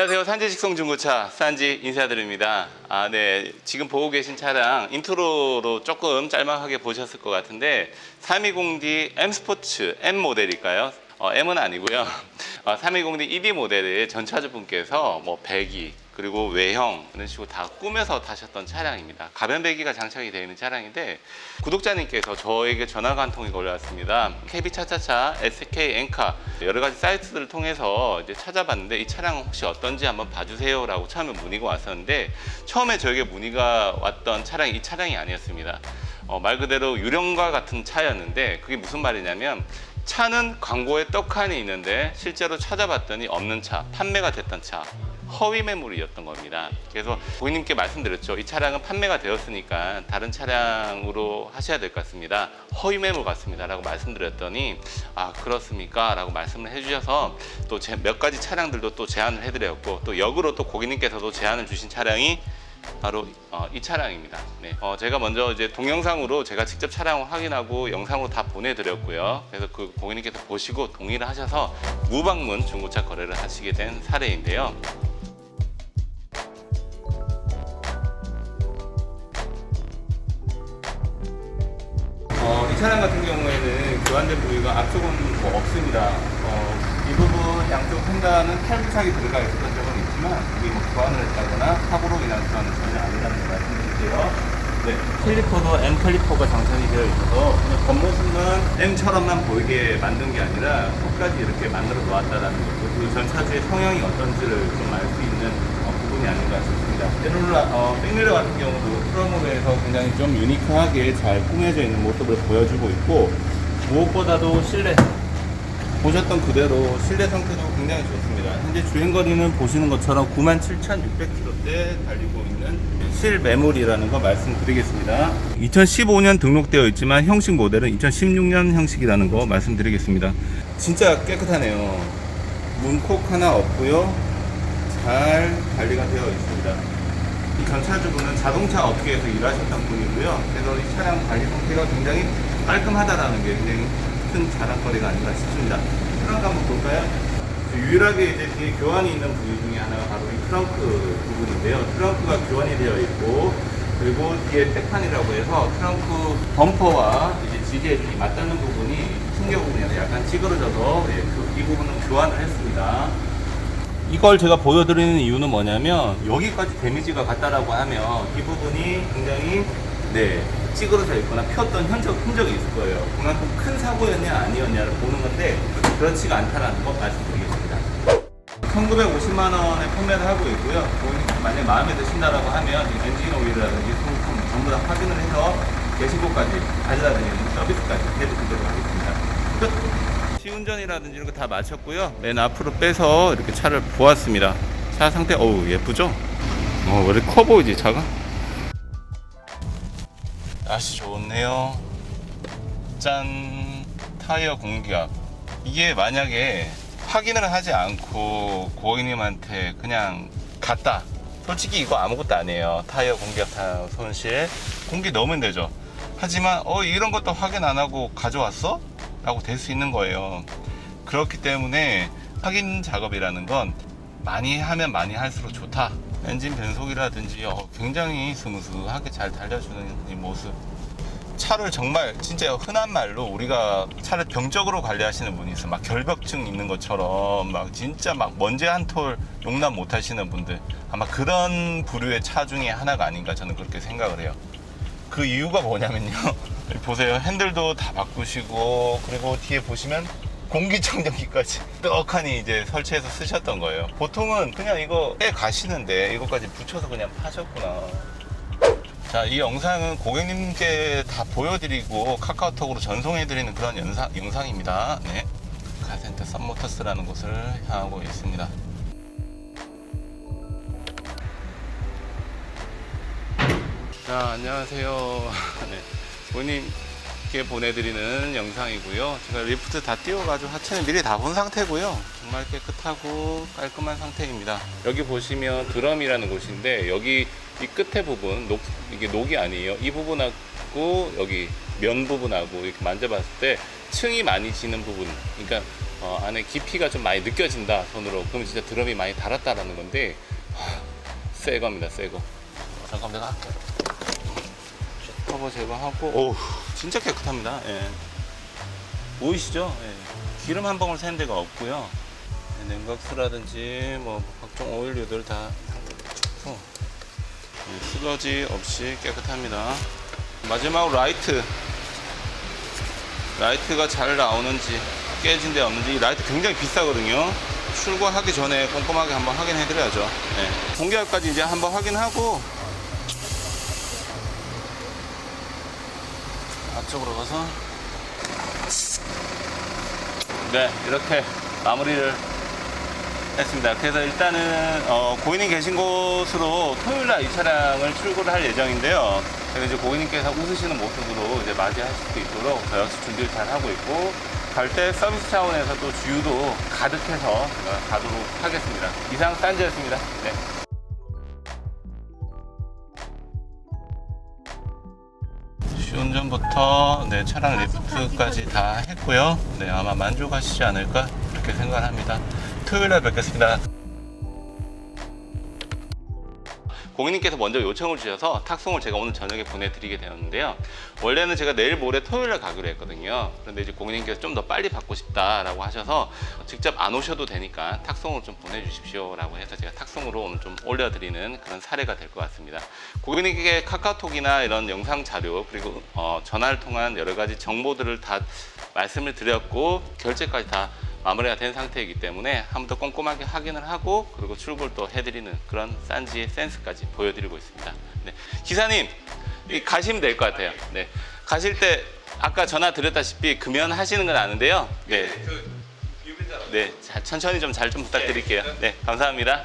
안녕하세요. 산지 직송 중고차 산지 인사드립니다. 아, 네. 지금 보고 계신 차량 인트로로 조금 짤막하게 보셨을 것 같은데 320D M 스포츠 M 모델일까요? 어, M은 아니고요. 어, 320D ED 모델의 전차주분께서 뭐 배기 그리고 외형 이런 식으로 다 꾸며서 타셨던 차량입니다. 가변 배기가 장착이 되어 있는 차량인데 구독자님께서 저에게 전화가 한 통이 걸려왔습니다. KB 차차차, SK 엔카 여러 가지 사이트들을 통해서 이제 찾아봤는데 이 차량은 혹시 어떤지 한번 봐주세요라고 처음에 문의가 왔었는데 처음에 저에게 문의가 왔던 차량이 이 차량이 아니었습니다. 어, 말 그대로 유령과 같은 차였는데 그게 무슨 말이냐면 차는 광고에 떡하니 있는데 실제로 찾아봤더니 없는 차, 판매가 됐던 차. 허위 매물이었던 겁니다. 그래서 고객님께 말씀드렸죠. 이 차량은 판매가 되었으니까 다른 차량으로 하셔야 될 것 같습니다. 허위 매물 같습니다. 라고 말씀드렸더니 아, 그렇습니까? 라고 말씀을 해주셔서 또 몇 가지 차량들도 또 제안을 해드렸고 또 역으로 또 고객님께서도 제안을 주신 차량이 바로 어, 이 차량입니다. 네. 어, 제가 먼저 이제 동영상으로 제가 직접 차량을 확인하고 영상으로 다 보내드렸고요. 그래서 그 고객님께서 보시고 동의를 하셔서 무방문 중고차 거래를 하시게 된 사례인데요. 어, 이 차량 같은 경우에는 교환된 부위가 앞쪽은 뭐 없습니다. 어, 이 부분 양쪽 펜다는 탈부착이 들어가 있었던 적은 있지만 이게 뭐 교환을 했다거나 사고로 인한 교환은 전혀 아니라는 걸 말씀드릴게요. 네, 클리퍼도 M 클리퍼가 장착이 되어 있어서 그냥 겉모습만 M처럼만 보이게 만든 게 아니라 끝까지 이렇게 만들어 놓았다라는 거고 그 전 차주의 성향이 어떤지를 좀 알 수 있는 어, 부분이 아닌가 싶습니다. 에롤라, 어, 백밀러 같은 경우도 프로모에서 굉장히 좀 유니크하게 잘 꾸며져 있는 모습을 보여주고 있고 무엇보다도 실내 보셨던 그대로 실내 상태도 굉장히 좋습니다. 현재 주행거리는 보시는 것처럼 97,600km대 달리고 있는 실매물이라는 거 말씀드리겠습니다. 2015년 등록되어 있지만 형식 모델은 2016년 형식이라는 거 말씀드리겠습니다. 진짜 깨끗하네요. 문콕 하나 없고요. 잘 관리가 되어 있습니다. 이 전차주분은 자동차 업계에서 일하셨던 분이고요. 그래서 이 차량 관리 상태가 굉장히 깔끔하다라는 게 굉장히 큰 자랑거리가 아닌가 싶습니다. 트렁크 한번 볼까요? 유일하게 이제 교환이 있는 부위 중에 하나가 바로 이 트렁크 부분인데요. 트렁크가 교환이 되어 있고 그리고 뒤에 백판이라고 해서 트렁크 범퍼와 이제 지게이 맞닿는 부분이 충격 부분이라서 약간 찌그러져서 예, 그, 이 부분은 교환을 했습니다. 이걸 제가 보여드리는 이유는 뭐냐면 여기까지 데미지가 갔다라고 하면 이 부분이 굉장히 네 찌그러져 있거나 폈던 흔적, 흔적이 있을 거예요. 그만큼 큰 사고였냐 아니었냐를 보는 건데 그렇지가 않다라는 거 말씀드리겠습니다. 1950만 원에 판매를 하고 있고요. 만약 마음에 드신다라고 하면 이 엔진 오일이라든지 소품 전부 다 확인을 해서 게시고까지 가져다 드리는 서비스까지 해드리도록 하겠습니다. 끝! 시운전이라든지 이런 거 다 마쳤고요. 맨 앞으로 빼서 이렇게 차를 보았습니다. 차 상태 어우 예쁘죠? 어, 왜 이렇게 커 보이지 차가? 날씨 좋네요. 짠 타이어 공기압. 이게 만약에 확인을 하지 않고 고객님한테 그냥 갔다. 솔직히 이거 아무것도 아니에요. 타이어 공기압 타- 손실 공기 넣으면 되죠. 하지만 어 이런 것도 확인 안 하고 가져왔어? 라고 될 수 있는 거예요. 그렇기 때문에 확인 작업이라는 건 많이 하면 많이 할수록 좋다. 엔진 변속이라든지 어, 굉장히 스무스하게 잘 달려주는 이 모습. 차를 정말 진짜 흔한 말로 우리가 차를 병적으로 관리하시는 분이 있어. 막 결벽증 있는 것처럼 막 진짜 막 먼지 한 톨 용납 못 하시는 분들. 아마 그런 부류의 차 중에 하나가 아닌가 저는 그렇게 생각을 해요. 그 이유가 뭐냐면요. 보세요. 핸들도 다 바꾸시고 그리고 뒤에 보시면 공기청정기까지 떡하니 이제 설치해서 쓰셨던 거예요. 보통은 그냥 이거 빼 가시는데 이거까지 붙여서 그냥 파셨구나. 자, 이 영상은 고객님께 다 보여드리고 카카오톡으로 전송해드리는 그런 영상, 영상입니다. 네. 카센터 썬모터스라는 곳을 향하고 있습니다. 자, 안녕하세요. 네. 본인께 보내드리는 영상이고요. 제가 리프트 다 띄워가지고 하체는 미리 다 본 상태고요. 정말 깨끗하고 깔끔한 상태입니다. 여기 보시면 드럼이라는 곳인데 여기 이 끝에 부분 녹 이게 녹이 아니에요. 이 부분하고 여기 면 부분하고 이렇게 만져봤을 때 층이 많이 지는 부분. 그러니까 어, 안에 깊이가 좀 많이 느껴진다 손으로 그럼 진짜 드럼이 많이 달았다라는 건데 하, 새 겁니다 새 거 잠깐 내가 할게 커버 제거하고 오 진짜 깨끗합니다. 예. 보이시죠? 예. 기름 한 방울 새는 데가 없고요. 네, 냉각수라든지 뭐 각종 오일류들 다 좋고 예, 슬러지 없이 깨끗합니다. 마지막으로 라이트. 라이트가 잘 나오는지 깨진 데 없는지 이 라이트 굉장히 비싸거든요. 출고하기 전에 꼼꼼하게 한번 확인해 드려야죠. 네. 공개할까지 이제 한번 확인하고 앞쪽으로 가서. 네 이렇게 마무리를 했습니다. 그래서 일단은 어, 고객님 계신 곳으로 토요일 날 이 차량을 출고를 할 예정인데요. 그래서 이제 고객님께서 웃으시는 모습으로 이제 맞이하실 수 있도록 저 역시 준비를 잘 하고 있고 갈 때 서비스 차원에서 또 주유도 가득해서 가도록 하겠습니다. 이상 딴지였습니다. 네. 시운전부터 네, 차량 리프트까지 다 했고요. 네, 아마 만족하시지 않을까 그렇게 생각합니다. 토요일에 뵙겠습니다. 고객님께서 먼저 요청을 주셔서 탁송을 제가 오늘 저녁에 보내드리게 되었는데요. 원래는 제가 내일 모레 토요일에 가기로 했거든요. 그런데 이제 고객님께서 좀 더 빨리 받고 싶다라고 하셔서 직접 안 오셔도 되니까 탁송을 좀 보내주십시오라고 해서 제가 탁송으로 오늘 좀 올려드리는 그런 사례가 될 것 같습니다. 고객님께 카카오톡이나 이런 영상 자료 그리고 어, 전화를 통한 여러 가지 정보들을 다 말씀을 드렸고 결제까지 다 마무리가 된 상태이기 때문에 한 번 더 꼼꼼하게 확인을 하고 그리고 출고를 또 해드리는 그런 싼지의 센스까지 보여드리고 있습니다. 네. 기사님 이 가시면 될 것 같아요. 네. 가실 때 아까 전화 드렸다시피 금연 하시는 건 아는데요. 네. 네, 자, 천천히 좀 잘 좀 부탁드릴게요. 네, 감사합니다.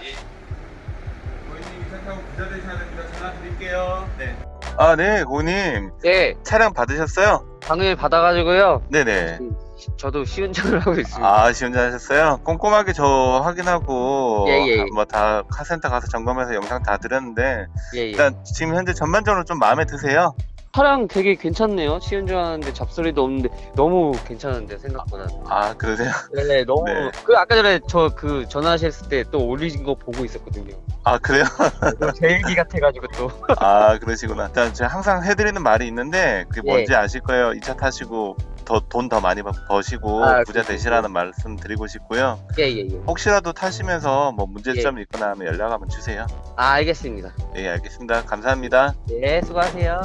됩니다. 전화 드릴게요. 네. 아, 네, 고객님 네, 차량 받으셨어요? 방을 받아가지고요. 네네. 시- 저도 시운전을 하고 있습니다. 아, 시운전 하셨어요? 꼼꼼하게 저 확인하고 예, 예. 뭐 다 카센터 가서 점검해서 영상 다 드렸는데 예, 예. 일단 지금 현재 전반적으로 좀 마음에 드세요? 차량 되게 괜찮네요. 시운전 하는데 잡소리도 없는데 너무 괜찮은데 생각보다. 아, 그러세요? 네, 너무. 네. 그 아까 전에 저 그 전화하셨을 때 또 올리신 거 보고 있었거든요. 아, 그래요? 제 얘기 같아가지고 또. 아, 그러시구나. 일단 제가 항상 해드리는 말이 있는데 그게 예. 뭔지 아실 거예요. 이 차 타시고 더 돈 더 많이 버- 버시고 아, 부자 그렇죠. 되시라는 말씀 드리고 싶고요. 예, 예, 예. 혹시라도 타시면서 뭐 문제점이 있거나 하면 연락 한번 주세요. 아, 알겠습니다. 예, 알겠습니다. 감사합니다. 네, 수고하세요.